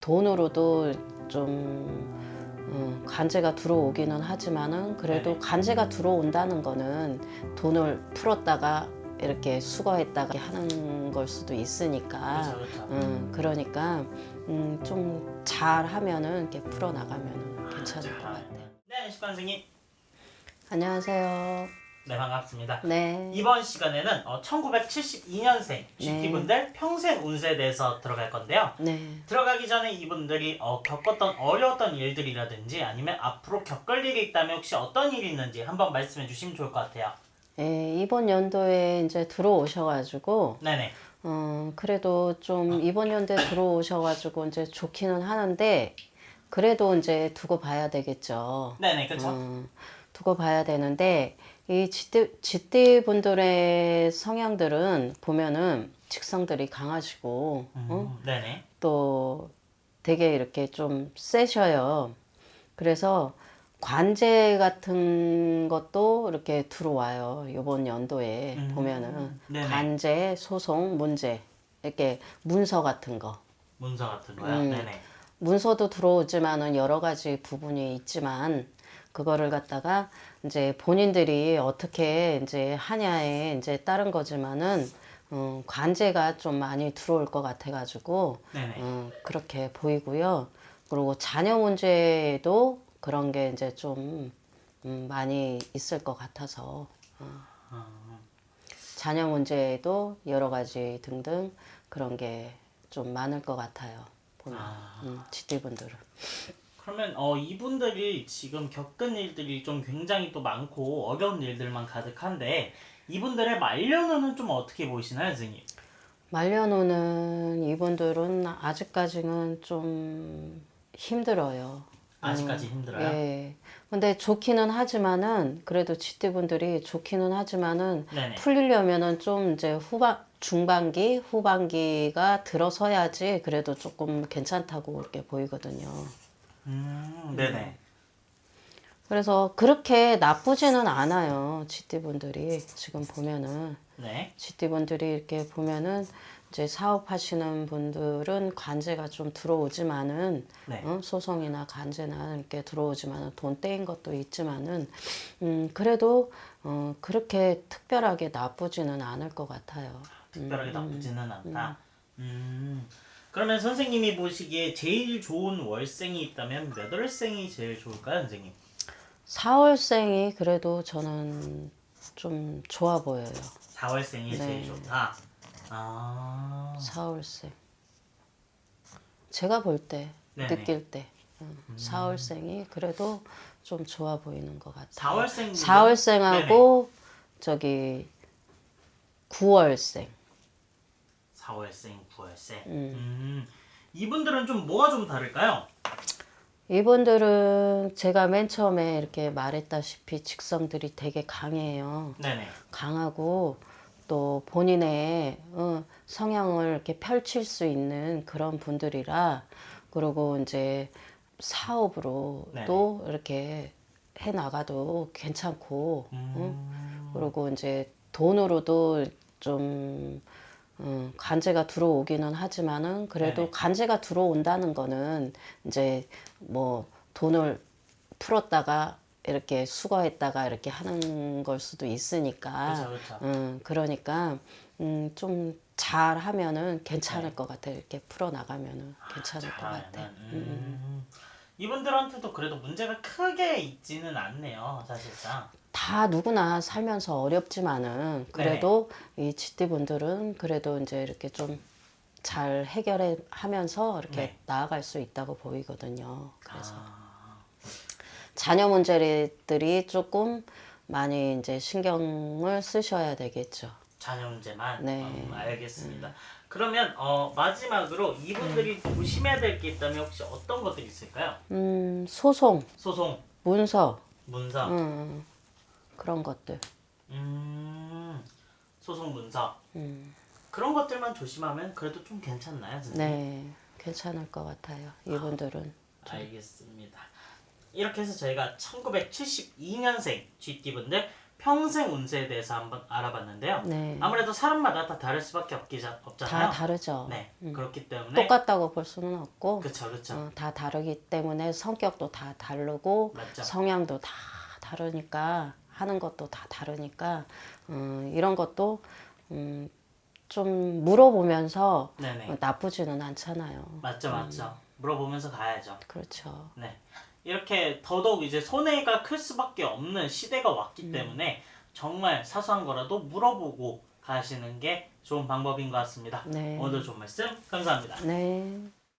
돈으로도 좀 음, 관제가 들어오기는 하지만은 그래도. 관제가 들어온다는 거는 돈을 풀었다가 이렇게 수거했다가 하는 걸 수도 있으니까 그렇죠, 그렇죠. 음, 그러니까 음, 좀 잘하면은 이렇게 풀어 나가면은 괜찮을 것 같아요. 네, 식관 선생님. 안녕하세요. 네, 반갑습니다. 네. 이번 시간에는 어, 1972년생 GT분들 평생 운세에 대해서 들어갈 건데요. 네. 들어가기 전에 이분들이 어, 겪었던 어려웠던 일들이라든지 아니면 앞으로 겪을 일이 있다면 혹시 어떤 일이 있는지 한번 말씀해 주시면 좋을 것 같아요. 예, 이번 연도에 이제 들어오셔가지고 네네. 어, 그래도 좀 이번 연도에 들어오셔가지고 이제 좋기는 하는데 그래도 이제 두고 봐야 되겠죠. 네네, 그렇죠. 어, 두고 봐야 되는데 이 쥐띠 분들의 성향들은 보면은 직성들이 강하시고 어? 음, 네네. 또 되게 이렇게 좀 세셔요. 그래서 관제 같은 것도 이렇게 들어와요. 이번 연도에 음, 보면은 네네. 관제, 소송, 문제 이렇게 문서 같은 거. 문서 같은 거요. 음. 네네. 문서도 들어오지만은 여러 가지 부분이 있지만 그거를 갖다가 이제 본인들이 어떻게 이제 하냐에 이제 따른 거지만은 어, 관제가 좀 많이 들어올 것 같아가지고. 어, 그렇게 보이고요. 그리고 자녀 문제도 그런 게 이제 좀 음, 많이 있을 것 같아서 어, 자녀 문제도 여러 가지 등등 그런 게 좀 많을 것 같아요. 보면 아. 음, 지띠분들은. 그러면 어, 이분들이 지금 겪은 일들이 좀 굉장히 또 많고 어려운 일들만 가득한데 이분들의 말년운은 좀 어떻게 보이시나요, 선생님? 말년오는 이분들은 아직까지는 좀 힘들어요. 아직까지 힘들어요? 예. 근데 좋기는 하지만은 그래도 지띠분들이 좋기는 하지만은 네네. 풀리려면은 좀 이제 후반 중반기 후반기가 들어서야지 그래도 조금 괜찮다고 이렇게 보이거든요. 음, 네네. 그래서 그렇게 나쁘지는 않아요. 지띠분들이 지금 보면은 네. 지띠분들이 이렇게 보면은 이제 사업하시는 분들은 관제가 좀 들어오지만은 네. 어? 소송이나 간제나 이렇게 들어오지만은 돈 떼인 것도 있지만은 음 그래도 어 그렇게 특별하게 나쁘지는 않을 것 같아요. 특별하게 나쁘지는 않다. 음. 그러면 선생님이 보시기에 제일 좋은 월생이 있다면 몇 월생이 제일 좋을까요, 선생님? 4월생이 그래도 저는 좀 좋아 보여요. 4월생이 네. 제일 좋다. 아. 4월생. 제가 볼 때, 네네. 느낄 때, 음, 4월생이 그래도 좀 좋아 보이는 것 같아요. 4월생 4월생하고 저기 9월생. 4월생, 9월생. 음. 음. 이분들은 좀 뭐가 좀 다를까요? 이분들은 제가 맨 처음에 이렇게 말했다시피 직성들이 되게 강해요. 네네. 강하고 또 본인의 어, 성향을 이렇게 펼칠 수 있는 그런 분들이라 그리고 이제 사업으로 네네. 또 이렇게 해 나가도 괜찮고 음. 어? 그리고 이제 돈으로도 좀 음, 관제가 들어오기는 하지만은 그래도 네네. 관제가 들어온다는 거는 이제 뭐 돈을 풀었다가 이렇게 수거했다가 이렇게 하는 걸 수도 있으니까 그렇죠, 그렇죠. 음, 그러니까 음, 좀 잘하면은 괜찮을 네. 것 같아 이렇게 풀어 나가면은 괜찮을 것 같아. 잘하면은, 음. 이분들한테도 그래도 문제가 크게 있지는 않네요, 사실상. 다 누구나 살면서 어렵지만은 그래도 이 지띠분들은 그래도 이제 이렇게 좀 잘 해결해 하면서 이렇게 네. 나아갈 수 있다고 보이거든요. 그래서 아, 자녀 문제들이 조금 많이 이제 신경을 쓰셔야 되겠죠. 자녀 문제만. 네. 음, 알겠습니다. 그러면 어, 마지막으로 이분들이 조심해야 될 게 있다면 혹시 어떤 것들이 있을까요? 음, 소송, 소송, 문서, 문서, 음, 그런 것들. 음, 소송 문서 음, 그런 것들만 조심하면 그래도 좀 괜찮나요, 선생님? 네, 괜찮을 것 같아요. 이분들은. 알겠습니다. 이렇게 해서 저희가 1972년생 GT분들 평생 운세에 대해서 한번 알아봤는데요. 네. 아무래도 사람마다 다 다를 수밖에 없기 자- 없잖아요. 다 다르죠. 네, 음. 그렇기 때문에 똑같다고 볼 수는 없고 그렇죠, 그렇죠, 어, 다 다르기 때문에 성격도 다 다르고 맞죠. 성향도 다 다르니까 하는 것도 다 다르니까 음, 이런 것도 음, 좀 물어보면서 네네, 어, 나쁘지는 않잖아요. 맞죠, 맞죠. 물어보면서 가야죠. 그렇죠. 네. 이렇게 더더욱 이제 손해가 클 수밖에 없는 시대가 왔기 음. 때문에 정말 사소한 거라도 물어보고 가시는 게 좋은 방법인 것 같습니다. 네. 오늘 좋은 말씀 감사합니다. 네.